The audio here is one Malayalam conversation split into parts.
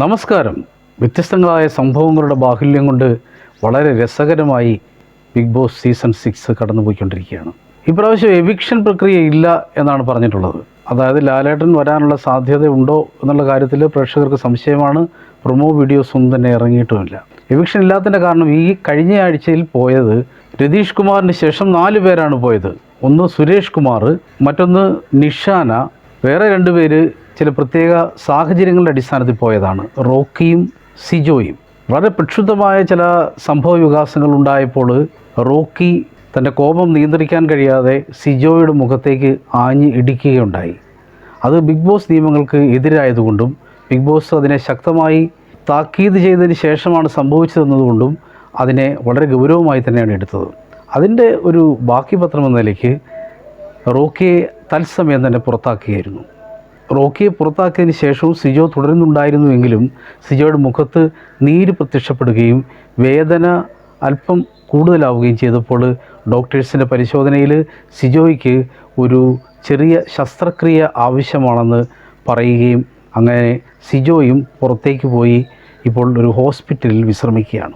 നമസ്കാരം. വ്യത്യസ്തങ്ങളായ സംഭവങ്ങളുടെ ബാഹുല്യം കൊണ്ട് വളരെ രസകരമായി ബിഗ് ബോസ് സീസൺ സിക്സ് കടന്നുപോയിക്കൊണ്ടിരിക്കുകയാണ്. ഇപ്രാവശ്യം എവിക്ഷൻ പ്രക്രിയ ഇല്ല എന്നാണ് പറഞ്ഞിട്ടുള്ളത്. അതായത് ലാലേട്ടൻ വരാനുള്ള സാധ്യത ഉണ്ടോ എന്നുള്ള കാര്യത്തിൽ പ്രേക്ഷകർക്ക് സംശയമാണ്. പ്രൊമോ വീഡിയോസ് ഒന്നും തന്നെ ഇറങ്ങിയിട്ടുമില്ല. എവിക്ഷൻ ഇല്ലാത്തതിന്റെ കാരണം ഈ കഴിഞ്ഞ ആഴ്ചയിൽ പോയത് രതീഷ് കുമാറിന് ശേഷം നാല് പേരാണ് പോയത്. ഒന്ന് സുരേഷ് കുമാർ മറ്റൊന്ന് നിഷാന വേറെ രണ്ടുപേര് ചില പ്രത്യേക സാഹചര്യങ്ങളുടെ അടിസ്ഥാനത്തിൽ പോയതാണ്. റോക്കിയും സിജോയും. വളരെ പ്രക്ഷുബ്ധമായ ചില സംഭവ വികാസങ്ങൾ ഉണ്ടായപ്പോൾ റോക്കി തന്റെ കോപം നിയന്ത്രിക്കാൻ കഴിയാതെ സിജോയുടെ മുഖത്തേക്ക് ആഞ്ഞ് ഇടിക്കുകയുണ്ടായി. അത് ബിഗ് ബോസ് നിയമങ്ങൾക്ക് എതിരായതുകൊണ്ടും ബിഗ് ബോസ് അതിനെ ശക്തമായി താക്കീത് ചെയ്തതിന് ശേഷമാണ് സംഭവിച്ചതെന്നതുകൊണ്ടും അതിനെ വളരെ ഗൗരവമായി തന്നെയാണ് എടുത്തത്. അതിന്റെ ഒരു ബാക്കി പത്രം എന്ന നിലയ്ക്ക് റോക്കിയെ തത്സമയം തന്നെ പുറത്താക്കുകയായിരുന്നു റോക്കിയെ പുറത്താക്കിയതിന് ശേഷവും സിജോ തുടരുന്നുണ്ടായിരുന്നുവെങ്കിലും സിജോയുടെ മുഖത്ത് നീര് പ്രത്യക്ഷപ്പെടുകയും വേദന അല്പം കൂടുതലാവുകയും ചെയ്തപ്പോൾ ഡോക്ടേഴ്സിന്റെ പരിശോധനയിൽ സിജോയ്ക്ക് ഒരു ചെറിയ ശസ്ത്രക്രിയ ആവശ്യമാണെന്ന് പറയുകയും അങ്ങനെ സിജോയും പുറത്തേക്ക് പോയി ഇപ്പോൾ ഒരു ഹോസ്പിറ്റലിൽ വിശ്രമിക്കുകയാണ്.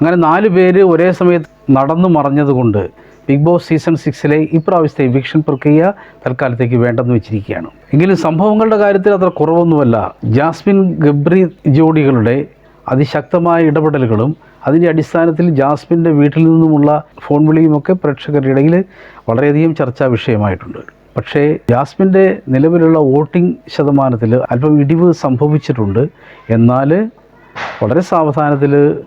അങ്ങനെ നാല് പേര് ഒരേ സമയത്ത് നടന്നു മറഞ്ഞതുകൊണ്ട് ബിഗ് ബോസ് സീസൺ സിക്സിലെ ഇപ്രാവശ്യത്തെ ഇവിക്ഷൻ പ്രക്രിയ തൽക്കാലത്തേക്ക് വേണ്ടെന്ന് വെച്ചിരിക്കുകയാണ്. എങ്കിലും സംഭവങ്ങളുടെ കാര്യത്തിൽ അത്ര കുറവൊന്നുമല്ല. ജാസ്മിൻ ഗബ്രി ജോഡികളുടെ അതിശക്തമായ ഇടപെടലുകളും അതിന്റെ അടിസ്ഥാനത്തിൽ ജാസ്മിന്റെ വീട്ടിൽ നിന്നുമുള്ള ഫോൺ വിളിയുമൊക്കെ പ്രേക്ഷകരുടെ ഇടയിൽ വളരെയധികം ചർച്ചാ വിഷയമായിട്ടുണ്ട്. പക്ഷേ ജാസ്മിന്റെ നിലവിലുള്ള വോട്ടിംഗ് ശതമാനത്തിൽ അല്പം ഇടിവ് സംഭവിച്ചിട്ടുണ്ട്. എന്നാൽ വളരെ സാവധാനത്തിൽ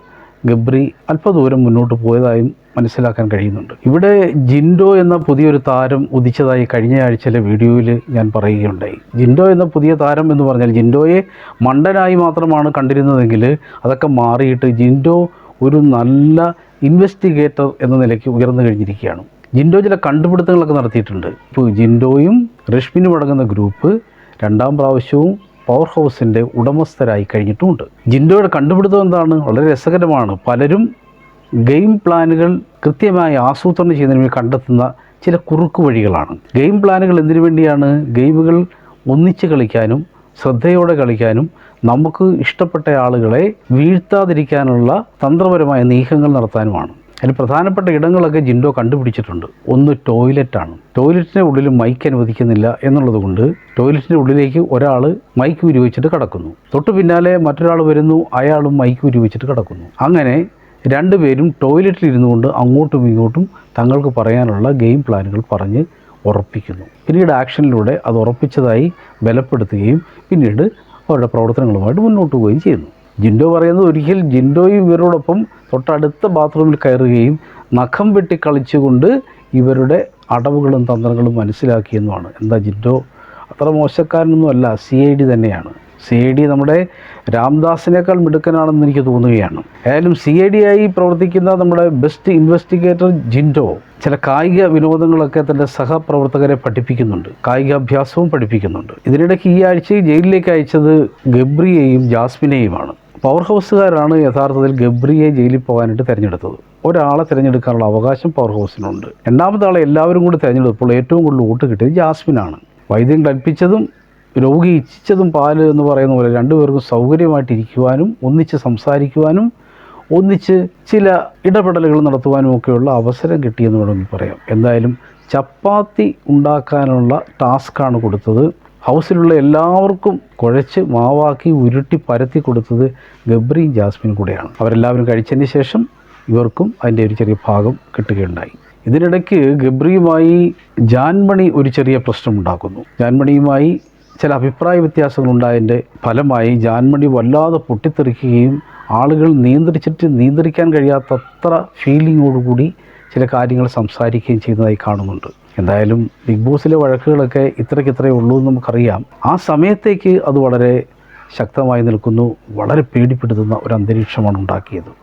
ഗബ്രി അല്പദൂരം മുന്നോട്ട് പോയതായും മനസ്സിലാക്കാൻ കഴിയുന്നുണ്ട്. ഇവിടെ ജിൻഡോ എന്ന പുതിയൊരു താരം ഉദിച്ചതായി കഴിഞ്ഞ ആഴ്ചയിലെ വീഡിയോയിൽ ഞാൻ പറയുകയുണ്ടായി. ജിൻഡോ എന്ന പുതിയ താരം എന്ന് പറഞ്ഞാൽ ജിൻഡോയെ മണ്ടനായി മാത്രമാണ് കണ്ടിരുന്നതെങ്കിൽ അതൊക്കെ മാറിയിട്ട് ജിൻഡോ ഒരു നല്ല ഇൻവെസ്റ്റിഗേറ്റർ എന്ന നിലയ്ക്ക് ഉയർന്നു കഴിഞ്ഞിരിക്കുകയാണ്. ജിൻഡോ ചില കണ്ടുപിടുത്തങ്ങളൊക്കെ നടത്തിയിട്ടുണ്ട്. ഇപ്പോൾ ജിൻഡോയും റഷ്മിനും അടങ്ങുന്ന ഗ്രൂപ്പ് രണ്ടാം പ്രാവശ്യവും പവർ ഹൗസിന്റെ ഉടമസ്ഥരായി കഴിഞ്ഞിട്ടുമുണ്ട്. ജിൻഡോയുടെ കണ്ടുപിടുത്തം എന്താണ്? വളരെ രസകരമാണ്. പലരും ഗെയിം പ്ലാനുകൾ കൃത്യമായി ആസൂത്രണം ചെയ്യുന്നതിന് വേണ്ടി കണ്ടെത്തുന്ന ചില കുറുക്കു വഴികളാണ്. ഗെയിം പ്ലാനുകൾ എന്തിനു വേണ്ടിയാണ്? ഗെയിമുകൾ ഒന്നിച്ച് കളിക്കാനും ശ്രദ്ധയോടെ കളിക്കാനും നമുക്ക് ഇഷ്ടപ്പെട്ട ആളുകളെ വീഴ്ത്താതിരിക്കാനുള്ള തന്ത്രപരമായ നീക്കങ്ങൾ നടത്താനുമാണ്. അതിൽ പ്രധാനപ്പെട്ട ഇടങ്ങളൊക്കെ ജിൻഡോ കണ്ടുപിടിച്ചിട്ടുണ്ട്. ഒന്ന് ടോയ്ലറ്റാണ്. ടോയ്ലറ്റിന്റെ ഉള്ളിൽ മൈക്ക് അനുവദിക്കുന്നില്ല എന്നുള്ളത് കൊണ്ട് ടോയ്ലറ്റിന്റെ ഉള്ളിലേക്ക് ഒരാൾ മൈക്ക് ഉപയോഗിച്ചിട്ട് കിടക്കുന്നു. തൊട്ട് പിന്നാലെ മറ്റൊരാൾ വരുന്നു അയാളും മൈക്ക് ഉപയോഗിച്ചിട്ട് കിടക്കുന്നു. അങ്ങനെ രണ്ടുപേരും ടോയ്ലറ്റിൽ ഇരുന്നു കൊണ്ട് അങ്ങോട്ടും ഇങ്ങോട്ടും തങ്ങൾക്ക് പറയാനുള്ള ഗെയിം പ്ലാനുകൾ പറഞ്ഞ് ഉറപ്പിക്കുന്നു. പിന്നീട് ആക്ഷനിലൂടെ അത് ഉറപ്പിച്ചതായി ബലപ്പെടുത്തുകയും പിന്നീട് അവരുടെ പ്രവർത്തനങ്ങളുമായിട്ട് മുന്നോട്ട് പോവുകയും ചെയ്യുന്നു. ജിൻഡോ പറയുന്നത് ഒരിക്കൽ ജിൻഡോയും ഇവരോടൊപ്പം തൊട്ടടുത്ത ബാത്റൂമിൽ കയറുകയും നഖം വെട്ടി കളിച്ചുകൊണ്ട് ഇവരുടെ അടവുകളും തന്ത്രങ്ങളും മനസ്സിലാക്കിയെന്നുമാണ്. എന്താ ജിൻഡോ? അത്ര മോശക്കാരനൊന്നും അല്ല സി ഐ ഡി തന്നെയാണ്. സി ഐ ഡി നമ്മുടെ രാംദാസിനേക്കാൾ മിടുക്കനാണെന്ന് എനിക്ക് തോന്നുകയാണ്. ഏതായാലും സി ഐ ഡി ആയി പ്രവർത്തിക്കുന്ന നമ്മുടെ ബെസ്റ്റ് ഇൻവെസ്റ്റിഗേറ്റർ ജിൻഡോ ചില കായിക വിനോദങ്ങളൊക്കെ തന്റെ സഹപ്രവർത്തകരെ പഠിപ്പിക്കുന്നുണ്ട്. കായികാഭ്യാസവും പഠിപ്പിക്കുന്നുണ്ട്. ഇതിനിടയ്ക്ക് ഈ ആഴ്ച ജയിലിലേക്ക് അയച്ചത് ഗബ്രിയെയും ജാസ്മിനെയുമാണ്. പവർ ഹൗസുകാരാണ് യഥാർത്ഥത്തിൽ ഗബ്രിയെ ജയിലിൽ പോകാനായിട്ട് തിരഞ്ഞെടുത്തത്. ഒരാളെ തിരഞ്ഞെടുക്കാനുള്ള അവകാശം പവർ ഹൗസിനുണ്ട്. രണ്ടാമത്തെ ആളെ എല്ലാവരും കൂടി തിരഞ്ഞെടുത്തപ്പോൾ ഏറ്റവും കൂടുതൽ വോട്ട് കിട്ടിയത് ജാസ്മിനാണ്. വൈദ്യം കൽപ്പിച്ചതും രോഗി ഇച്ഛിച്ചതും പാൽ എന്ന് പറയുന്ന പോലെ രണ്ടുപേർക്കും സൗകര്യമായിട്ടിരിക്കുവാനും ഒന്നിച്ച് സംസാരിക്കുവാനും ഒന്നിച്ച് ചില ഇടപെടലുകൾ നടത്തുവാനും ഒക്കെയുള്ള അവസരം കിട്ടിയെന്ന് വേണമെങ്കിൽ പറയാം. എന്തായാലും ചപ്പാത്തി ഉണ്ടാക്കാനുള്ള ടാസ്ക്കാണ് കൊടുത്തത്. ഹൗസിലുള്ള എല്ലാവർക്കും കുഴച്ച് മാവാക്കി ഉരുട്ടി പരത്തി കൊടുത്തത് ഗബ്രിയും ജാസ്മിനും കൂടെയാണ്. അവരെല്ലാവരും കഴിച്ചതിന് ശേഷം ഇവർക്കും അതിന്റെ ഒരു ചെറിയ ഭാഗം കിട്ടുകയുണ്ടായി. ഇതിനിടയ്ക്ക് ഗബ്രിയുമായി ജാൻമണി ഒരു ചെറിയ പ്രശ്നം ഉണ്ടാക്കുന്നു. ജാൻമണിയുമായി ചില അഭിപ്രായ വ്യത്യാസങ്ങളുണ്ടായതിന്റെ ഫലമായി ജാൻമണി വല്ലാതെ പൊട്ടിത്തെറിക്കുകയും ആളുകൾ നിയന്ത്രിച്ചിട്ട് നിയന്ത്രിക്കാൻ കഴിയാത്തത്ര ഫീലിങ്ങോടുകൂടി ചില കാര്യങ്ങൾ സംസാരിക്കുകയും ചെയ്യുന്നതായി കാണുന്നുണ്ട്. എന്തായാലും ബിഗ് ബോസിലെ വഴക്കുകളൊക്കെ ഇത്രയ്ക്ക് ഇത്രയേ ഉള്ളൂ എന്ന് നമുക്കറിയാം. ആ സമയത്തേക്ക് അത് വളരെ ശക്തമായി നിൽക്കുന്നു. വളരെ പേടിപ്പെടുത്തുന്ന ഒരു അന്തരീക്ഷമാണ് ഉണ്ടാക്കിയത്.